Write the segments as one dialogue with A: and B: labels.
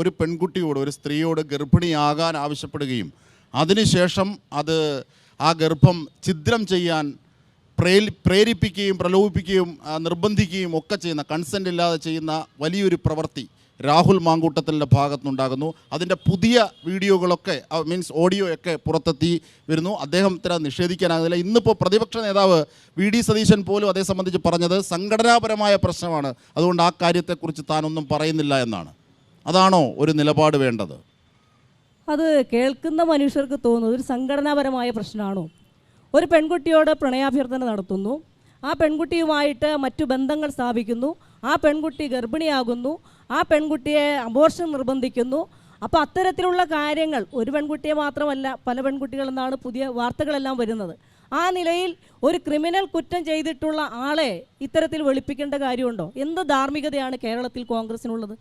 A: ഒരു പെൺകുട്ടിയോട് ഒരു സ്ത്രീയോട് ഗർഭിണിയാകാൻ ആവശ്യപ്പെടുകയും അതിനുശേഷം അത് ആ ഗർഭം ഛിദ്രം ചെയ്യാൻ പ്രേ പ്രേരിപ്പിക്കുകയും പ്രലോഭിപ്പിക്കുകയും നിർബന്ധിക്കുകയും ഒക്കെ ചെയ്യുന്ന കൺസെന്റ് ഇല്ലാതെ ചെയ്യുന്ന വലിയൊരു പ്രവൃത്തി രാഹുൽ മാങ്കൂട്ടത്തിന്റെ ഭാഗത്തുനിന്നുണ്ടാകുന്നു. അതിന്റെ പുതിയ വീഡിയോകളൊക്കെ മീൻസ് ഓഡിയോ ഒക്കെ പുറത്തെത്തി വരുന്നു. അദ്ദേഹത്തിന് നിഷേധിക്കാനാകുന്നില്ല ഇന്നിപ്പോൾ പ്രതിപക്ഷ നേതാവ് വി ഡി സതീശൻ പോലും അതേ സംബന്ധിച്ച് പറഞ്ഞത് സംഘടനാപരമായ പ്രശ്നമാണ്. അതുകൊണ്ട് ആ കാര്യത്തെക്കുറിച്ച് താനൊന്നും പറയുന്നില്ല എന്നാണ്. അതാണോ ഒരു നിലപാട് വേണ്ടത്?
B: അത് കേൾക്കുന്ന മനുഷ്യർക്ക് തോന്നുന്നത് ഒരു സംഘടനാപരമായ പ്രശ്നമാണോ? ഒരു പെൺകുട്ടിയോട് പ്രണയാഭ്യർത്ഥന നടത്തുന്നു. ആ പെൺകുട്ടിയുമായിട്ട് മറ്റു ബന്ധങ്ങൾ സ്ഥാപിക്കുന്നു. ആ പെൺകുട്ടി ഗർഭിണിയാകുന്നു. ആ പെൺകുട്ടിയെ അബോർഷൻ നിർബന്ധിക്കുന്നു. അപ്പോൾ അത്തരത്തിലുള്ള കാര്യങ്ങൾ ഒരു പെൺകുട്ടിയെ മാത്രമല്ല പല പെൺകുട്ടികളെന്നാണ് പുതിയ വാർത്തകളെല്ലാം വരുന്നത്. ആ നിലയിൽ ഒരു ക്രിമിനൽ കുറ്റം ചെയ്തിട്ടുള്ള ആളെ ഇത്തരത്തിൽ വെളുപ്പിക്കേണ്ട കാര്യമുണ്ടോ? എന്ത് ധാർമ്മികതയാണ് കേരളത്തിൽ കോൺഗ്രസിനുള്ളത്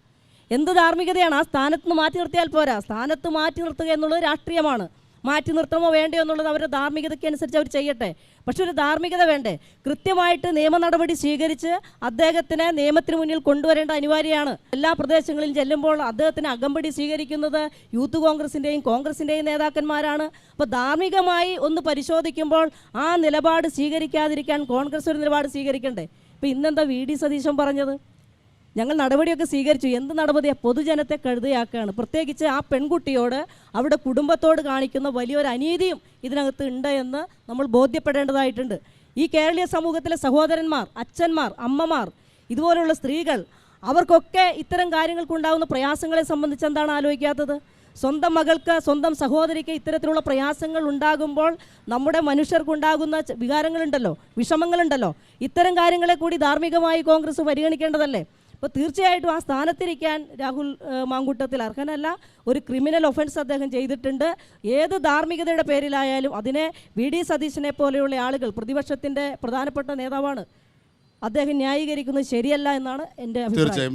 B: എന്ത് ധാർമ്മികതയാണ്? ആ സ്ഥാനത്ത് നിന്ന് മാറ്റി നിർത്തിയാൽ പോരാ. സ്ഥാനത്ത് മാറ്റി നിർത്തുക എന്നുള്ളത് രാഷ്ട്രീയമാണ്. മാറ്റി നിർത്തണമോ വേണ്ടയോ എന്നുള്ളത് അവരുടെ ധാർമ്മികതയ്ക്ക് അനുസരിച്ച് അവർ ചെയ്യട്ടെ. പക്ഷെ ഒരു ധാർമ്മികത വേണ്ടേ? കൃത്യമായിട്ട് നിയമ നടപടി സ്വീകരിച്ച് അദ്ദേഹത്തിനെ നിയമത്തിന് മുന്നിൽ കൊണ്ടുവരേണ്ട അനിവാര്യമാണ്. എല്ലാ പ്രദേശങ്ങളിലും ചെല്ലുമ്പോൾ അദ്ദേഹത്തിന് അകമ്പടി സ്വീകരിക്കുന്നത് യൂത്ത് കോൺഗ്രസിന്റെയും കോൺഗ്രസിന്റെയും നേതാക്കന്മാരാണ്. അപ്പോൾ ധാർമ്മികമായി ഒന്ന് പരിശോധിക്കുമ്പോൾ ആ നിലപാട് സ്വീകരിക്കാതിരിക്കാൻ കോൺഗ്രസ് ഒരു നിലപാട് സ്വീകരിക്കണ്ടേ? ഇപ്പം ഇന്നെന്താ വി ഡി സതീശൻ പറഞ്ഞത്? ഞങ്ങൾ നടപടിയൊക്കെ സ്വീകരിച്ചു. എന്ത് നടപടിയാണ് പൊതുജനത്തെ കഴുതയാക്കുകയാണ്. പ്രത്യേകിച്ച് ആ പെൺകുട്ടിയോട് അവിടെ കുടുംബത്തോട് കാണിക്കുന്ന വലിയൊരു അനീതിയും ഇതിനകത്ത് ഉണ്ട് എന്ന് നമ്മൾ ബോധ്യപ്പെടേണ്ടതായിട്ടുണ്ട്. ഈ കേരളീയ സമൂഹത്തിലെ സഹോദരന്മാർ അച്ഛന്മാർ അമ്മമാർ ഇതുപോലുള്ള സ്ത്രീകൾ അവർക്കൊക്കെ ഇത്തരം കാര്യങ്ങൾക്കുണ്ടാകുന്ന പ്രയാസങ്ങളെ സംബന്ധിച്ച് എന്താണ് ആലോചിക്കാത്തത്? സ്വന്തം മകൾക്ക് സ്വന്തം സഹോദരിക്ക് ഇത്തരത്തിലുള്ള പ്രയാസങ്ങൾ ഉണ്ടാകുമ്പോൾ നമ്മുടെ മനുഷ്യർക്കുണ്ടാകുന്ന വികാരങ്ങളുണ്ടല്ലോ വിഷമങ്ങളുണ്ടല്ലോ. ഇത്തരം കാര്യങ്ങളെ കൂടി ധാർമ്മികമായി കോൺഗ്രസ് പരിഗണിക്കേണ്ടതല്ലേ? അപ്പോൾ തീർച്ചയായിട്ടും ആ സ്ഥാനത്തിരിക്കാൻ രാഹുൽ മാങ്കൂട്ടത്തിൽ അർഹനല്ല. ഒരു ക്രിമിനൽ ഒഫൻസ് അദ്ദേഹം ചെയ്തിട്ടുണ്ട്. ഏത് ധാർമ്മികതയുടെ പേരിലായാലും അതിനെ വി. ഡി. സതീശനെ പോലെയുള്ള ആളുകൾ പ്രതിപക്ഷത്തിന്റെ പ്രധാനപ്പെട്ട നേതാവാണ്. അദ്ദേഹം ന്യായീകരിക്കുന്നത് ശരിയല്ല എന്നാണ് എന്റെ അഭിപ്രായം.